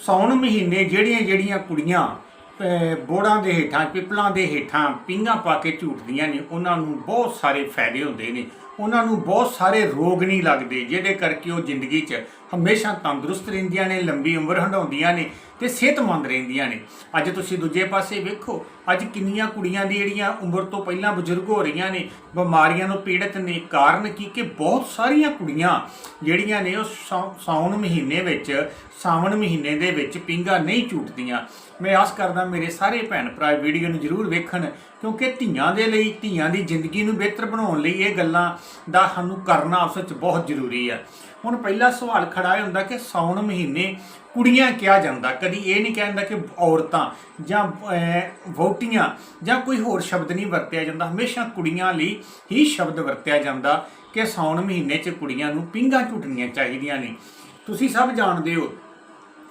ਸੌਣ ਮਹੀਨੇ ਜਿਹੜੀਆਂ ਜਿਹੜੀਆਂ ਕੁੜੀਆਂ ਬੋੜਾਂ ਦੇ ਹੇਠਾਂ, ਪਿਪਲਾਂ ਦੇ ਹੇਠਾਂ ਪਿੰਗਾ ਪਾ ਕੇ ਝੂਟਦੀਆਂ ਨੇ, ਉਹਨਾਂ ਨੂੰ ਬਹੁਤ ਸਾਰੇ ਫਾਇਦੇ ਹੁੰਦੇ ਨੇ। ਉਹਨਾਂ ਨੂੰ ਬਹੁਤ ਸਾਰੇ ਰੋਗ ਨਹੀਂ ਲੱਗਦੇ, ਜਿਹਦੇ ਕਰਕੇ ਉਹ ਜ਼ਿੰਦਗੀ 'ਚ ਹਮੇਸ਼ਾ ਤੰਦਰੁਸਤ ਰਹਿੰਦੀਆਂ ਨੇ, ਲੰਬੀ ਉਮਰ ਹੰਡਾਉਂਦੀਆਂ ਨੇ ਤੇ ਸਿਹਤਮੰਦ ਰਹਿੰਦੀਆਂ ਨੇ। ਅੱਜ ਤੁਸੀਂ ਦੂਜੇ ਪਾਸੇ ਵੇਖੋ, ਅੱਜ ਕਿੰਨੀਆਂ ਕੁੜੀਆਂ ਦੀ ਜਿਹੜੀਆਂ ਉਮਰ ਤੋਂ ਪਹਿਲਾਂ ਬਜ਼ੁਰਗ ਹੋ ਰਹੀਆਂ ਨੇ, ਬਿਮਾਰੀਆਂ ਨੂੰ ਪੀੜਤ ਨੇ, ਕਾਰਨ ਕੀ ਕਿ ਬਹੁਤ ਸਾਰੀਆਂ ਕੁੜੀਆਂ ਜਿਹੜੀਆਂ ਨੇ ਉਹ ਸੌ- ਸਾਉਣ ਮਹੀਨੇ ਵਿੱਚ, ਸਾਵਣ ਮਹੀਨੇ ਦੇ ਵਿੱਚ ਪਿੰਗਾ ਨਹੀਂ ਝੂਟਦੀਆਂ। ਮੈਂ ਆਸ ਕਰਦਾ ਮੇਰੇ ਸਾਰੇ ਭੈਣ ਭਰਾ ਵੀਡੀਓ ਨੂੰ ਜ਼ਰੂਰ ਵੇਖਣ, ਕਿਉਂਕਿ ਧੀਆਂ ਦੇ ਲਈ, ਧੀਆਂ ਦੀ ਜ਼ਿੰਦਗੀ ਨੂੰ ਬਿਹਤਰ ਬਣਾਉਣ ਲਈ ਇਹ ਗੱਲਾਂ ਦਾ ਸਾਨੂੰ ਕਰਨਾ ਉਸ ਵਿੱਚ ਬਹੁਤ ਜ਼ਰੂਰੀ ਹੈ ਹੁਣ ਪਹਿਲਾ ਸਵਾਲ ਖੜਾ ਇਹ ਹੁੰਦਾ ਕਿ ਸਾਉਣ ਮਹੀਨੇ ਕੁੜੀਆਂ ਕਿਹਾ ਜਾਂਦਾ ਕਦੀ ਇਹ ਨਹੀਂ ਕਹਿੰਦਾ ਕਿ ਔਰਤਾਂ ਜਾਂ ਅਹ, ਵਹੁਟੀਆਂ ਜਾਂ ਕੋਈ ਹੋਰ ਸ਼ਬਦ ਨਹੀਂ ਵਰਤਿਆ ਜਾਂਦਾ। ਹਮੇਸ਼ਾ ਕੁੜੀਆਂ ਲਈ ਹੀ ਸ਼ਬਦ ਵਰਤਿਆ ਜਾਂਦਾ ਕਿ ਸਾਉਣ ਮਹੀਨੇ 'ਚ ਕੁੜੀਆਂ ਨੂੰ ਪਿੰਗਾ ਝੁੱਟਣੀਆਂ ਚਾਹੀਦੀਆਂ ਨੇ। ਤੁਸੀਂ ਸਭ ਜਾਣਦੇ ਹੋ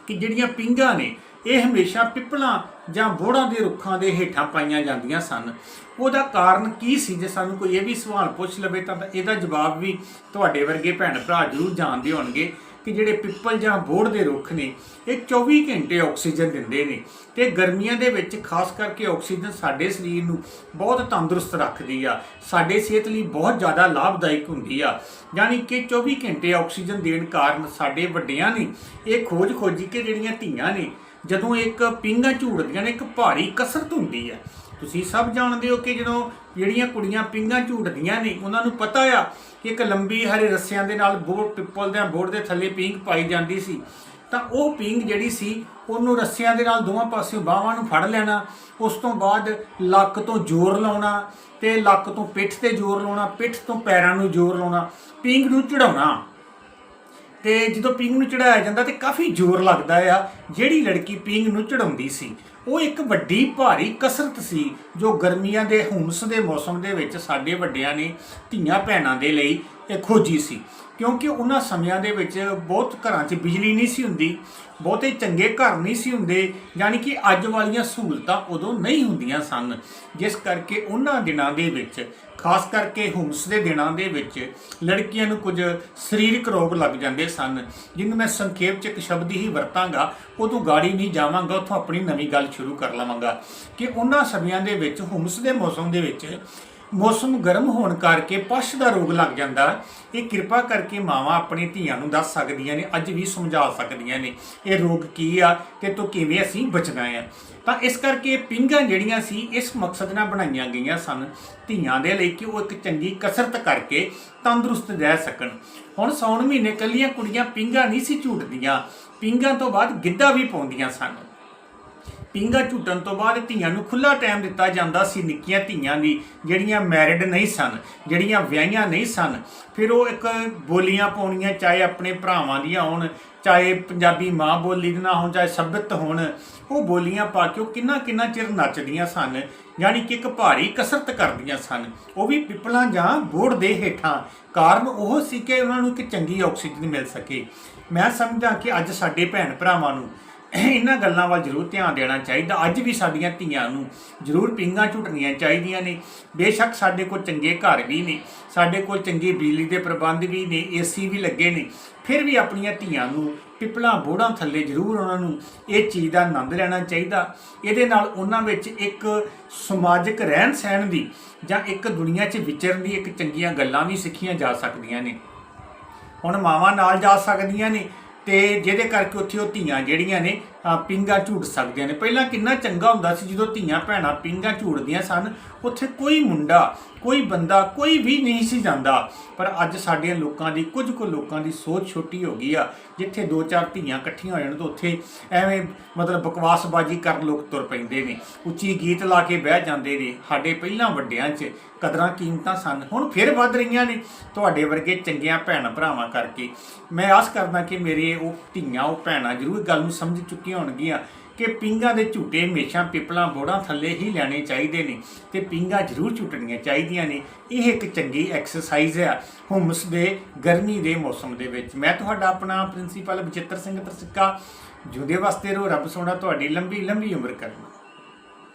ਕਿ ਜਿਹੜੀਆਂ ਪਿੰਗਾ ਨੇ ਇਹ ਹਮੇਸ਼ਾ ਪਿੱਪਲਾਂ ਜਾਂ ਬੋੜਾਂ ਦੇ ਰੁੱਖਾਂ ਦੇ ਹੇਠਾਂ ਪਾਈਆਂ ਜਾਂਦੀਆਂ ਸਨ। ਉਹਦਾ ਕਾਰਨ ਕੀ ਸੀ ਜੇ ਸਾਨੂੰ ਕੋਈ ਇਹ ਵੀ ਸਵਾਲ ਪੁੱਛ ਲਵੇ ਤਾਂ ਇਹਦਾ ਜਵਾਬ ਵੀ ਤੁਹਾਡੇ ਵਰਗੇ ਭੈਣ ਭਰਾ ਜ਼ਰੂਰ ਜਾਣਦੇ ਹੋਣਗੇ ਕਿ ਜਿਹੜੇ ਪਿੱਪਲ ਜਾਂ ਬੋੜ ਦੇ ਰੁੱਖ ਨੇ, ਇਹ 24 ਘੰਟੇ ਆਕਸੀਜਨ ਦਿੰਦੇ ਨੇ ਤੇ ਗਰਮੀਆਂ ਦੇ ਵਿੱਚ ਖਾਸ ਕਰਕੇ ਆਕਸੀਜਨ ਸਾਡੇ ਸਰੀਰ ਨੂੰ ਬਹੁਤ ਤੰਦਰੁਸਤ ਰੱਖਦੀ ਆ। ਸਾਡੇ ਸਿਹਤ ਲਈ ਬਹੁਤ ਜ਼ਿਆਦਾ ਲਾਭਦਾਇਕ ਹੁੰਦੀ ਆ। ਯਾਨੀ ਕਿ 24 ਘੰਟੇ ਆਕਸੀਜਨ ਦੇਣ ਕਾਰਨ ਸਾਡੇ ਵੱਡਿਆਂ ਨੇ ਇਹ ਖੋਜ ਖੋਜੀ ਕਿ ਜਿਹੜੀਆਂ ਧੀਆਂ ਨੇ ਜਦੋਂ ਇੱਕ ਪਿੰਗਾ ਝੂੜਦੀਆਂ ਨੇ, ਇੱਕ ਭਾਰੀ ਕਸਰਤ ਹੁੰਦੀ ਹੈ। ਤੁਸੀਂ ਸਭ ਜਾਣਦੇ ਹੋ ਕਿ ਜਦੋਂ ਜਿਹੜੀਆਂ ਕੁੜੀਆਂ ਪਿੰਗਾ ਝੂਟਦੀਆਂ ਨੇ, ਉਹਨਾਂ ਨੂੰ ਪਤਾ ਆ ਕਿ ਇੱਕ ਲੰਬੀ ਹਰੇ ਰੱਸਿਆਂ ਦੇ ਨਾਲ ਬੋੜ ਪਿੱਪਲ ਦੇ ਬੋੜ ਦੇ ਥੱਲੇ ਪਿੰਗ ਪਾਈ ਜਾਂਦੀ ਸੀ। ਤਾਂ ਉਹ ਪਿੰਗ ਜਿਹੜੀ ਸੀ, ਉਹਨੂੰ ਰੱਸਿਆਂ ਦੇ ਨਾਲ ਦੋਵਾਂ ਪਾਸਿਓਂ ਬਾਹਾਂ ਨੂੰ ਫੜ ਲੈਣਾ, ਉਸ ਤੋਂ ਬਾਅਦ ਲੱਕ ਤੋਂ ਜ਼ੋਰ ਲਾਉਣਾ ਤੇ ਲੱਕ ਤੋਂ ਪਿੱਠ ਤੇ ਜ਼ੋਰ ਲਾਉਣਾ, ਪਿੱਠ ਤੋਂ ਪੈਰਾਂ ਨੂੰ ਜ਼ੋਰ ਲਾਉਣਾ ਪਿੰਗ ਨੂੰ ਚੜਾਉਣਾ ਤੇ ਜਦੋਂ ਪੀਂਘ ਨੂੰ ਚੜਾਇਆ ਜਾਂਦਾ ਤੇ ਕਾਫੀ ਜ਼ੋਰ ਲੱਗਦਾ ਆ, ਜਿਹੜੀ ਲੜਕੀ ਪੀਂਘ ਨੂੰ ਚੜਾਉਂਦੀ ਸੀ, ਉਹ ਇੱਕ ਵੱਡੀ ਭਾਰੀ ਕਸਰਤ ਸੀ, ਜੋ ਗਰਮੀਆਂ ਦੇ, ਹੁਮਸ ਦੇ ਮੌਸਮ ਦੇ ਵਿੱਚ ਸਾਡੇ ਵੱਡਿਆਂ ਨੇ, ਧੀਆਂ ਭੈਣਾਂ ਦੇ ਲਈ ਖੋਜੀ ਸੀ। ਕਿਉਂਕਿ ਉਹਨਾਂ ਸਮਿਆਂ ਦੇ ਵਿੱਚ ਬਹੁਤ ਘਰਾਂ 'ਚ ਬਿਜਲੀ ਨਹੀਂ ਸੀ ਹੁੰਦੀ, ਬਹੁਤੇ ਚੰਗੇ ਘਰ ਨਹੀਂ ਸੀ ਹੁੰਦੇ, ਯਾਨੀ ਕਿ ਅੱਜ ਵਾਲੀਆਂ ਸਹੂਲਤਾਂ ਉਦੋਂ ਨਹੀਂ ਹੁੰਦੀਆਂ ਸਨ। ਜਿਸ ਕਰਕੇ ਉਹਨਾਂ ਦਿਨਾਂ ਦੇ ਵਿੱਚ ਖਾਸ ਕਰਕੇ ਹੁਮਸ ਦੇ ਦਿਨਾਂ ਦੇ ਵਿੱਚ ਲੜਕੀਆਂ ਨੂੰ ਕੁਝ ਸਰੀਰਕ ਰੋਗ ਲੱਗ ਜਾਂਦੇ ਸਨ, ਜਿਹਨੂੰ ਮੈਂ ਸੰਖੇਪ ਚ ਇੱਕ ਸ਼ਬਦ ਹੀ ਵਰਤਾਂਗਾ। ਉਦੋਂ ਗਾੜੀ ਨਹੀਂ ਜਾਵਾਂਗਾ, ਉੱਥੋਂ ਆਪਣੀ ਨਵੀਂ ਗੱਲ ਸ਼ੁਰੂ ਕਰ ਲਵਾਂਗਾ। ਕਿ ਉਹਨਾਂ ਸਮਿਆਂ ਦੇ ਵਿੱਚ, ਹੁਮਸ ਦੇ ਮੌਸਮ ਦੇ ਵਿੱਚ ਮੌਸਮ ਗਰਮ ਹੋਣ ਕਰਕੇ ਪਸ਼ ਦਾ ਰੋਗ ਲੱਗ ਜਾਂਦਾ। ਇਹ ਕਿਰਪਾ ਕਰਕੇ ਮਾਵਾਂ ਆਪਣੀ ਧੀਆਂ ਨੂੰ ਦੱਸ ਸਕਦੀਆਂ ਨੇ, ਅੱਜ ਵੀ ਸਮਝਾ ਸਕਦੀਆਂ ਨੇ, ਇਹ ਰੋਗ ਕੀ ਆ ਤੇ ਤੋਂ ਕਿਵੇਂ ਅਸੀਂ ਬਚਣਾ ਆ। ਤਾਂ ਇਸ ਕਰਕੇ ਪਿੰਗਾਂ ਜਿਹੜੀਆਂ ਸੀ, ਇਸ ਮਕਸਦ ਨਾਲ ਬਣਾਈਆਂ ਗਈਆਂ ਸਨ। ਧੀਆਂ ਦੇ ਲਈ ਕਿ ਉਹ ਇੱਕ ਚੰਗੀ ਕਸਰਤ ਕਰਕੇ ਤੰਦਰੁਸਤ ਰਹਿ ਸਕਣ। ਹੁਣ ਸੌਣ ਮਹੀਨੇ ਕੱਲੀਆਂ ਕੁੜੀਆਂ ਪਿੰਗਾਂ ਨਹੀਂ ਸੀ ਝੂਟਦੀਆਂ। ਪਿੰਗਾਂ ਤੋਂ ਬਾਅਦ ਗਿੱਧਾ ਵੀ ਪਾਉਂਦੀਆਂ ਸਨ। ਪਿੰਗਾ ਝੂਟਣ ਤੋਂ ਬਾਅਦ ਧੀਆਂ ਨੂੰ ਖੁੱਲਾ ਟਾਈਮ ਦਿੱਤਾ ਜਾਂਦਾ ਸੀ ਨਿੱਕੀਆਂ ਧੀਆਂ ਦੀ, ਜਿਹੜੀਆਂ ਮੈਰਿਡ ਨਹੀਂ ਸਨ, ਜਿਹੜੀਆਂ ਵਿਆਹੀਆਂ ਨਹੀਂ ਸਨ। ਫਿਰ ਉਹ ਇੱਕ ਬੋਲੀਆਂ ਪਾਉਣੀਆਂ, ਚਾਹੇ ਆਪਣੇ ਭਰਾਵਾਂ ਦੀਆਂ ਹੋਣ, ਚਾਹੇ ਪੰਜਾਬੀ ਮਾਂ ਬੋਲੀ ਦੇ ਨਾਲ ਹੋਣ, ਚਾਹੇ ਸ਼ਬਦ ਹੋਣ, ਉਹ ਬੋਲੀਆਂ ਪਾ ਕੇ ਉਹ ਕਿੰਨਾ ਕਿੰਨਾ ਚਿਰ ਨੱਚਦੀਆਂ ਸਨ, ਯਾਨੀ ਕਿ ਇੱਕ ਭਾਰੀ ਕਸਰਤ ਕਰਦੀਆਂ ਸਨ। ਉਹ ਵੀ ਪਿੱਪਲਾਂ ਜਾਂ ਬੋੜ ਦੇ ਹੇਠਾਂ। ਕਾਰਨ ਉਹ ਸੀ ਕਿ ਉਹਨਾਂ ਨੂੰ ਇੱਕ ਚੰਗੀ ਆਕਸੀਜਨ ਮਿਲ ਸਕੇ। ਮੈਂ ਸਮਝਦਾ ਕਿ ਅੱਜ ਸਾਡੇ ਭੈਣ ਭਰਾਵਾਂ ਨੂੰ ਇਹਨਾਂ ਗੱਲਾਂ ਵੱਲ ਜ਼ਰੂਰ ਧਿਆਨ ਦੇਣਾ ਚਾਹੀਦਾ। ਅੱਜ ਵੀ ਸਾਡੀਆਂ ਧੀਆਂ ਨੂੰ ਜ਼ਰੂਰ ਪਿੰਗਾਂ ਝੁੱਟਣੀਆਂ ਚਾਹੀਦੀਆਂ ਨੇ। ਬੇਸ਼ੱਕ ਸਾਡੇ ਕੋਲ ਚੰਗੇ ਘਰ ਵੀ ਨੇ, ਸਾਡੇ ਕੋਲ ਚੰਗੇ ਬਿਜਲੀ ਦੇ ਪ੍ਰਬੰਧ ਵੀ ਨੇ ਏਸੀ ਵੀ ਲੱਗੇ ਨੇ। ਫਿਰ ਵੀ ਆਪਣੀਆਂ ਧੀਆਂ ਨੂੰ ਪਿਪਲਾਂ ਬੋੜਾਂ ਥੱਲੇ ਜ਼ਰੂਰ ਉਹਨਾਂ ਨੂੰ ਇਹ ਚੀਜ਼ ਦਾ ਆਨੰਦ ਲੈਣਾ ਚਾਹੀਦਾ। ਇਹਦੇ ਨਾਲ ਉਹਨਾਂ ਵਿੱਚ ਇੱਕ ਸਮਾਜਿਕ ਰਹਿਣ ਸਹਿਣ ਦੀ ਜਾਂ ਇੱਕ ਦੁਨੀਆ 'ਚ ਵਿਚਰਨ ਦੀ ਇੱਕ ਚੰਗੀਆਂ ਗੱਲਾਂ ਵੀ ਸਿੱਖੀਆਂ ਜਾ ਸਕਦੀਆਂ ਨੇ। ਹੁਣ ਮਾਵਾਂ ਨਾਲ ਜਾ ਸਕਦੀਆਂ ਨੇ ਤੇ ਜਿਹਦੇ ਕਰਕੇ ਉੱਥੇ ਉਹ ਧੀਆਂ ਜਿਹੜੀਆਂ ਨੇ ਪਿੰਗਾ ਝੂਟ ਸਕਦੀਆਂ ਨੇ। ਪਹਿਲਾਂ ਕਿੰਨਾ ਚੰਗਾ ਹੁੰਦਾ ਸੀ ਜਦੋਂ ਧੀਆਂ ਭੈਣਾਂ ਪਿੰਗਾ ਝੂਟਦੀਆਂ ਸਨ। ਉੱਥੇ ਕੋਈ ਮੁੰਡਾ, ਕੋਈ ਬੰਦਾ, ਕੋਈ ਵੀ ਨਹੀਂ ਸੀ ਜਾਂਦਾ। ਪਰ ਅੱਜ ਸਾਡੇ ਲੋਕਾਂ ਦੀ, ਕੁਝ ਕੁ ਲੋਕਾਂ ਦੀ ਸੋਚ ਛੋਟੀ ਹੋ ਗਈ ਆ। ਜਿੱਥੇ ਦੋ ਚਾਰ ਧੀਆਂ ਇਕੱਠੀਆਂ ਹੋ ਜਾਣ ਤਾਂ ਉੱਥੇ ਐਵੇਂ ਮਤਲਬ ਬਕਵਾਸਬਾਜ਼ੀ ਕਰਨ ਲੋਕ ਤੁਰ ਪੈਂਦੇ ਨੇ। ਉੱਚੀ ਗੀਤ ਲਾ ਕੇ ਬਹਿ ਜਾਂਦੇ ਨੇ ਸਾਡੇ ਪਹਿਲਾਂ ਵੱਡਿਆਂ 'ਚ। ਕਦਰਾਂ ਕੀਮਤਾਂ ਸਨ, ਹੁਣ ਫਿਰ ਵੱਧ ਰਹੀਆਂ ਨੇ ਤੁਹਾਡੇ ਵਰਗੇ ਚੰਗੀਆਂ ਭੈਣ ਭਰਾਵਾਂ ਕਰਕੇ। ਮੈਂ ਆਸ ਕਰਦਾ ਕਿ ਮੇਰੇ ਉਹ ਧੀਆਂ, ਉਹ ਭੈਣਾਂ ਜ਼ਰੂਰ ਗੱਲ ਨੂੰ ਸਮਝ ਚੁੱਕੀਆਂ ਹੋਣਗੀਆਂ ਕਿ ਪਿੰਗਾ ਦੇ ਝੂਟੇ ਹਮੇਸ਼ਾ ਪਿਪਲਾਂ ਬੋੜਾਂ ਥੱਲੇ ਹੀ ਲੈਣੇ ਚਾਹੀਦੇ ਨੇ ਤੇ ਪਿੰਗਾ ਜ਼ਰੂਰ ਝੂਟਣੀਆਂ ਚਾਹੀਦੀਆਂ ਨੇ। ਇਹ ਇੱਕ ਚੰਗੀ ਐਕਸਰਸਾਈਜ਼ ਹੈ ਹੁਮਸ ਦੇ ਗਰਮੀ ਦੇ ਮੌਸਮ ਦੇ ਵਿੱਚ। ਮੈਂ ਤੁਹਾਡਾ ਆਪਣਾ ਪ੍ਰਿੰਸੀਪਲ ਬਚਿੱਤਰ ਸਿੰਘ ਤਰਸਿੱਕਾ ਜੁਦੇ ਵਾਸਤੇ ਰੋ ਰੱਬ ਸੋਣਾ ਤੁਹਾਡੀ ਲੰਬੀ ਲੰਬੀ ਉਮਰ ਕਰਨਾ।